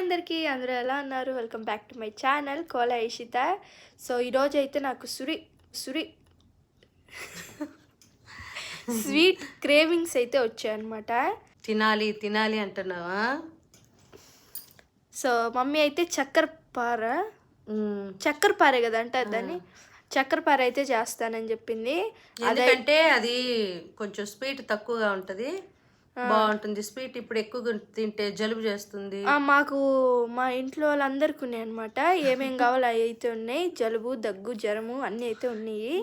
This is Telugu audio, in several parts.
అందరికీ అందరూ ఎలా ఉన్నారు? Welcome back to my channel Kola Ishita so ఈరోజు అయితే నాకు సురి సురి స్వీట్ క్రేవింగ్స్ అయితే వచ్చాయన్నమాట తినాలి తినాలి అంటున్నావా? సో మమ్మీ అయితే చక్కెర పార. చక్కెర పారే కదా అంటే దాన్ని? చక్కెర పార అయితే చేస్తానని చెప్పింది. ఎందుకంటే అది కొంచెం స్వీట్ తక్కువగా ఉంటది. బాగుంటుంది. స్వీట్ ఇప్పుడు ఎక్కువ తింటే జలుబు చేస్తుంది. ఆ, మాకు మా ఇంట్లో వాళ్ళందరికీ ఉన్నాయి అనమాట ఏమేం కావాలో అవి అయితే ఉన్నాయి. జలుబు దగ్గు జ్వరము అన్నీ అయితే ఉన్నాయి.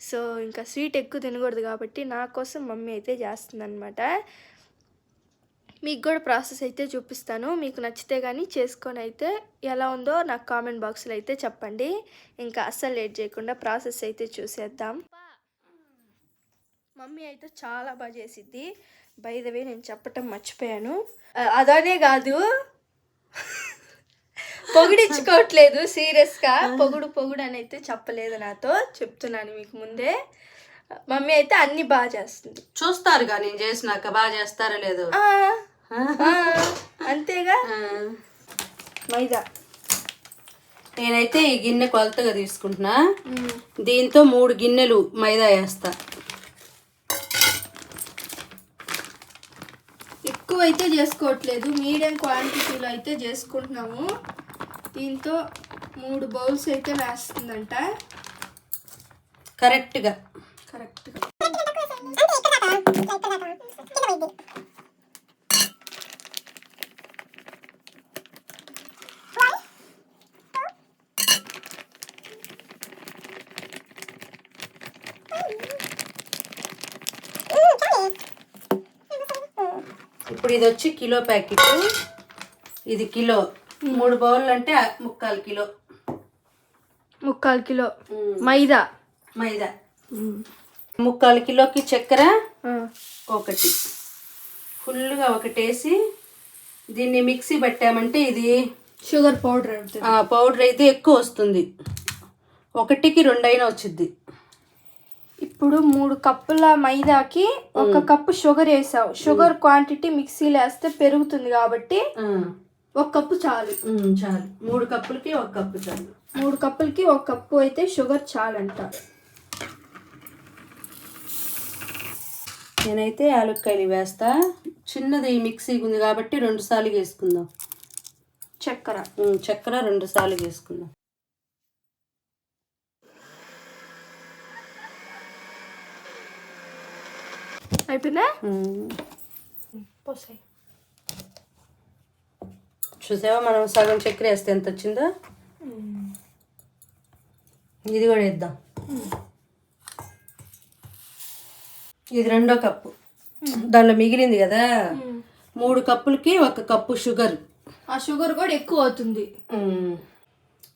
సో ఇంకా స్వీట్ ఎక్కువ తినకూడదు కాబట్టి నా కోసం మమ్మీ అయితే చేస్తుంది అనమాట మీకు కూడా ప్రాసెస్ అయితే చూపిస్తాను. మీకు నచ్చితే కానీ చేసుకొని అయితే ఎలా ఉందో నాకు కామెంట్ బాక్స్లో అయితే చెప్పండి. ఇంకా అస్సలు లేట్ చేయకుండా ప్రాసెస్ అయితే చూసేద్దాం. మమ్మీ అయితే చాలా బాగా చేసిద్ది. బై ద వే నేను చెప్పటం మర్చిపోయాను. అదనే కాదు. పొగిడించుకోవట్లేదు సీరియస్గా. పొగుడు పొగుడు అని అయితే చెప్పలేదు నాతో. చెప్తున్నాను మీకు ముందే. మమ్మీ అయితే అన్ని బాగా చేస్తుంది. చూస్తారుగా నేను చేసినాక బాగా చేస్తారో లేదో? అంతేగా. మైదా. నేనైతే ఈ గిన్నె కొలతగా తీసుకుంటున్నా. దీంతో మూడు గిన్నెలు మైదా వేస్తా ఎక్కువ అయితే చేసుకోవట్లేదు. మీడియం క్వాంటిటీలో అయితే చేసుకుంటున్నాము. దీంతో మూడు బౌల్స్ అయితే వేస్తుందంట కరెక్ట్గా. కరెక్ట్గా. ఇప్పుడు ఇది వచ్చి కిలో ప్యాకెట్. ఇది కిలో. మూడు బౌల్ అంటే ముక్కాలు కిలో. ముక్కాలు కిలో. మైదా. మైదా. ముక్కాలు కిలోకి చక్కెర ఒకటి. ఫుల్గా ఒకటేసి దీన్ని మిక్సీ పట్టామంటే ఇది షుగర్ పౌడర్ పౌడర్ అయితే ఎక్కువ వస్తుంది. ఒకటికి రెండైనా వచ్చింది ఇప్పుడు మూడు కప్పుల మైదాకి ఒక కప్పు షుగర్ వేసావు. షుగర్ క్వాంటిటీ మిక్సీలో వేస్తే పెరుగుతుంది కాబట్టి ఒక కప్పు చాలు. చాలు. మూడు కప్పులకి ఒక కప్పు చాలు. మూడు కప్పులకి ఒక కప్పు అయితే షుగర్ చాలంట. నేనైతే యాలక్కాయలు వేస్తా. చిన్నది మిక్సీ ఉంది కాబట్టి రెండు సార్లు వేసుకుందాం. చక్కెర. చక్కెర రెండు సార్లు వేసుకుందాం. అయిపోయిందా. పోసాయి. చూసావా? మనం సగం చక్కెర వేస్తే ఎంత వచ్చిందో? ఇది కూడా వేద్దాం. ఇది రెండో కప్పు. దానిలో మిగిలింది కదా? మూడు కప్పులకి ఒక కప్పు షుగర్. ఆ షుగర్ కూడా ఎక్కువ అవుతుంది.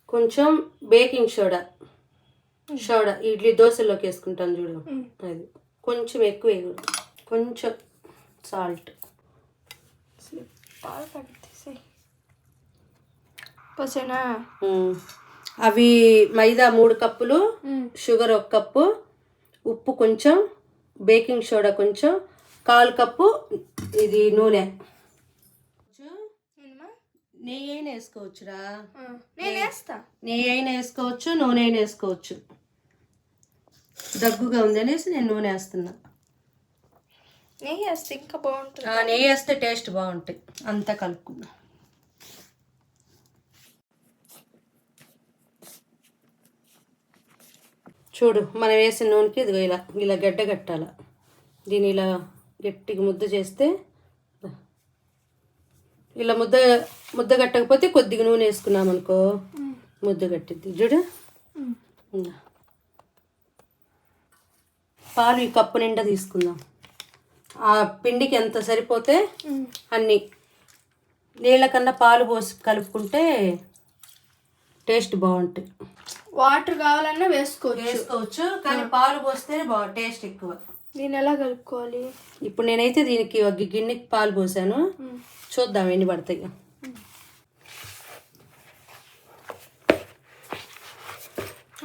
కొంచెం బేకింగ్ సోడా. సోడా. ఇడ్లీ దోశలోకి వేసుకుంటాను చూడు. అది. కొంచెం ఎక్కువ వేయకూడదు. కొంచెం సాల్ట్. అవి మైదా మూడు కప్పులు షుగర్ ఒక కప్పు ఉప్పు కొంచెం బేకింగ్ సోడా కొంచెం కాలు కప్పు ఇది నూనె. నెయ్యి అయినా వేసుకోవచ్చురా. నేను వేస్తా. నెయ్యి అయినా వేసుకోవచ్చు నూనె అయినా వేసుకోవచ్చు. దగ్గుగా ఉంది అనేసి నేను నూనె వేస్తున్నా. నెయ్యి వేస్తే ఇంకా బాగుంటుంది ఆ, నెయ్యి వేస్తే టేస్ట్ బాగుంటాయి. అంతా కలుపుకుందాం. చూడు మనం వేసిన నూనెకి ఇదిగో ఇలా ఇలా గడ్డ కట్టాల. దీన్ని ఇలా గట్టిగా ముద్ద చేస్తే ఇలా ముద్ద ముద్ద కట్టకపోతే కొద్దిగా నూనె వేసుకున్నాం అనుకో ముద్ద కట్టిద్ది. చూడు. ఇందా. పాలు ఈ కప్పు నిండా తీసుకుందాం. ఆ పిండికి ఎంత సరిపోతే అన్ని. నీళ్ళ కన్నా పాలు పోసి కలుపుకుంటే టేస్ట్ బాగుంటాయి. వాటర్ కావాలన్నా వేసుకోవచ్చు. వేసుకోవచ్చు కానీ పాలు పోస్తే బాగా టేస్ట్ ఎక్కువ. దీన్ని ఎలా కలుపుకోవాలి? ఇప్పుడు నేనైతే దీనికి ఒక గిన్నెకి పాలు పోసాను. చూద్దాం ఎన్ని పడతాయి.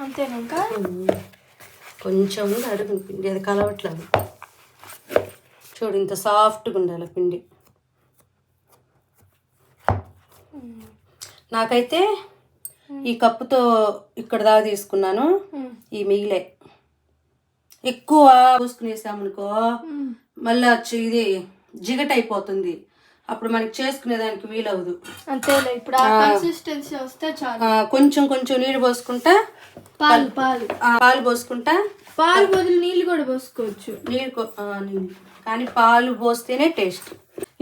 అంతేనా ఇంకా? కొంచెం ఉంది అడుగు పిండి అది కలవట్లేదు. చూడు ఇంత సాఫ్ట్గా ఉండాలి పిండి. నాకైతే ఈ కప్పుతో ఇక్కడ దాకా తీసుకున్నాను. ఈ మిగిలే. ఎక్కువ పోసుకునేసామనుకో మళ్ళీ వచ్చి ఇది జిగట అయిపోతుంది అప్పుడు మనకి చేసుకునేదానికి వీలవదు అంతేలే ఇప్పుడు ఆ కన్సిస్టెన్సీ వస్తే చాలు. ఆ, కొంచెం కొంచెం నీళ్ళు పోసుకుంటా పాలు పాలు పాలు. పోసుకుంటా పాలు బదులు నీళ్ళు కూడా పోసుకోవచ్చు. నీళ్ళు. కానీ పాలు పోస్తేనే టేస్ట్.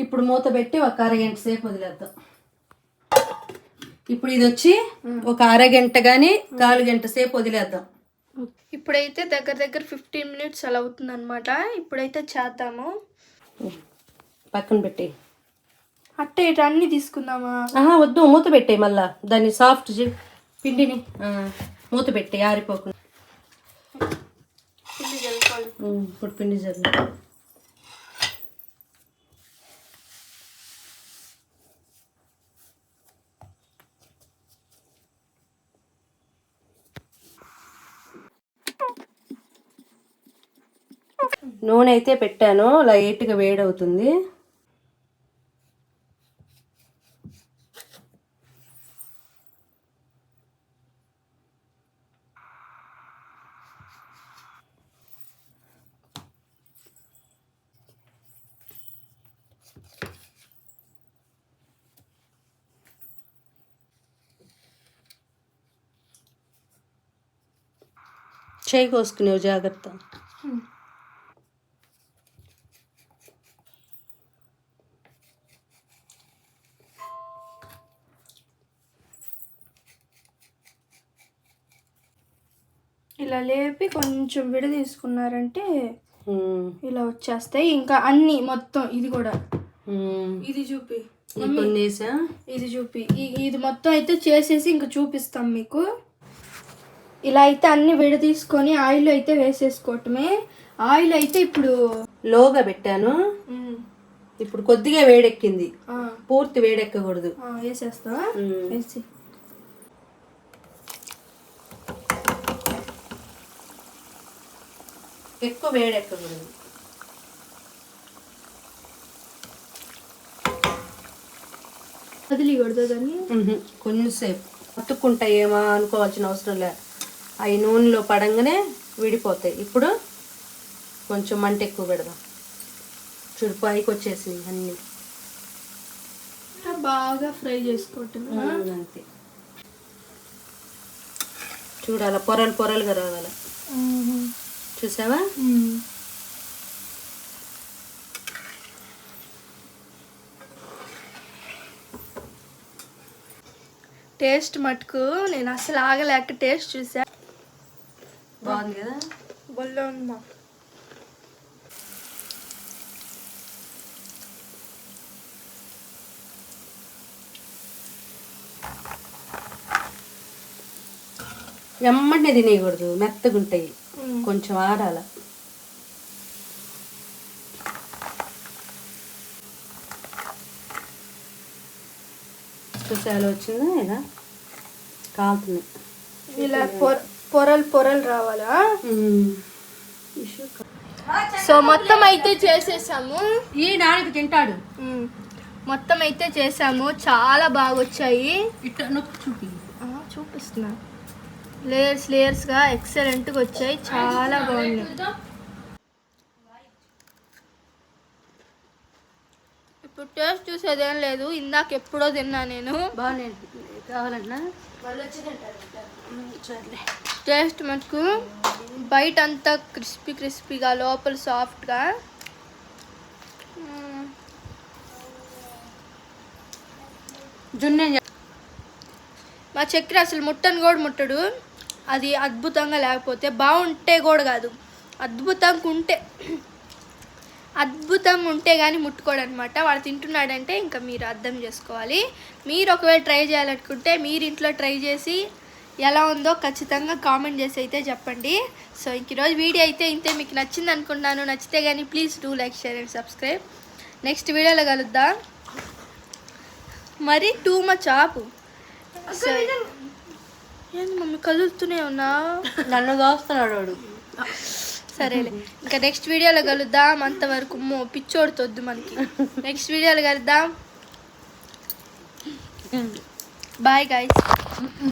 ఇప్పుడు మూత పెట్టి ఒక అరగంట సేపు వదిలేద్దాం. ఇప్పుడు ఇది వచ్చి ఒక అరగంట కానీ కాలు గంట సేపు వదిలేద్దాం. ఇప్పుడైతే దగ్గర దగ్గర ఫిఫ్టీన్ మినిట్స్ అలా అవుతుంది అనమాట ఇప్పుడైతే చేద్దాము. పక్కన పెట్టి అట్టే ఇటు అన్ని తీసుకుందామా? ఆహా వద్దు మూత పెట్టే మళ్ళా. దాన్ని సాఫ్ట్ పిండిని. మూత పెట్టి ఆరిపోకుండా. పిండి ఇప్పుడు పిండి జల్లు నూనె అయితే పెట్టాను లైట్గా వేడవుతుంది. చేయి కోసుకునేవు జాగ్రత్త. లేపి కొంచెం విడ తీసుకున్నారంటే ఇలా వచ్చేస్తాయి. ఇంకా అన్ని మొత్తం ఇది కూడా. ఇది చూపి. ఇది చూపి. ఇది మొత్తం అయితే చేసేసి ఇంకా చూపిస్తాం మీకు. ఇలా అయితే అన్ని విడ తీసుకొని ఆయిల్ అయితే వేసేసుకోవటమే. ఆయిల్ అయితే ఇప్పుడు లోగా పెట్టాను. ఇప్పుడు కొద్దిగా వేడెక్కింది. పూర్తి వేడెక్కకూడదు. వేసేస్తా. వేసి. ఎక్కువ వేడెక్కకూడదు వదిలికూడదు దాన్ని. కొంచెంసేపు. అతుక్కుంటాయేమో అనుకోవాల్సిన అవసరం లే. అవి నూనెలో పడంగానే విడిపోతాయి. ఇప్పుడు కొంచెం మంట ఎక్కువ పెడదాం. చూడు పైకి వచ్చేసి అన్ని. బాగా ఫ్రై చేసుకోవటం అంతే. చూడు అలా పొరలు పొరలుగా రావాలి? చూసావా? టేస్ట్ మటుకు నేను అసలు ఆగలేక టేస్ట్ చూసా. బాగుంది కదా? బొల్లో ఉందా ఎమ్మటే తినేయకూడదు మెత్తగా ఉంటాయి కొంచెం ఆరాల చూసాలు వచ్చిందా ఇలా కాలుతుంది. ఇలా పొర పొరలు పొరలు రావాలా? సో మొత్తం అయితే చేసేసాము. ఈ నాన్నకి తింటాడు. మొత్తం అయితే చేసాము. చాలా బాగా వచ్చాయి ఇట్లా నొక్కి చూపి. చూపిస్తున్నా. లేయర్స్ లేయర్స్గా ఎక్సలెంట్గా వచ్చాయి. చాలా బాగున్నాయి ఇప్పుడు టేస్ట్ చూసేదేం లేదు. ఇందాక ఎప్పుడో తిన్నా నేను. బాగానే కావాలన్నా టేస్ట్ మటుకు బయట అంతా క్రిస్పీ క్రిస్పీగా లోపల సాఫ్ట్గా జున్నే మా చక్కెర అసలు ముట్టను కూడా ముట్టడు. అది అద్భుతంగా లేకపోతే బాగుంటే కూడా కాదు. అద్భుతంగా ఉంటే అద్భుతంగా ఉంటే కానీ ముట్టుకోడు అనమాట వాడు తింటున్నాడంటే ఇంకా మీరు అర్థం చేసుకోవాలి. మీరు ఒకవేళ ట్రై చేయాలనుకుంటే మీరు ఇంట్లో ట్రై చేసి ఎలా ఉందో ఖచ్చితంగా కామెంట్ చేసి అయితే చెప్పండి. సో ఇంక ఈరోజు వీడియో అయితే ఇంతే. మీకు నచ్చింది అనుకుంటున్నాను. నచ్చితే కానీ please do like share and subscribe. Next వీడియోలో కలుద్దాం. మరి టూ మచ్ ఆపు. సరే. ఏంది మమ్మీ కదులుతూనే ఉన్నా? నన్ను దోస్తున్నాడు వాడు. సరేలే. ఇంకా నెక్స్ట్ వీడియోలో కలుద్దాం. అంతవరకు మో పిచ్చోడుతొద్దు మనకి. నెక్స్ట్ వీడియోలో కలుద్దాం. Bye guys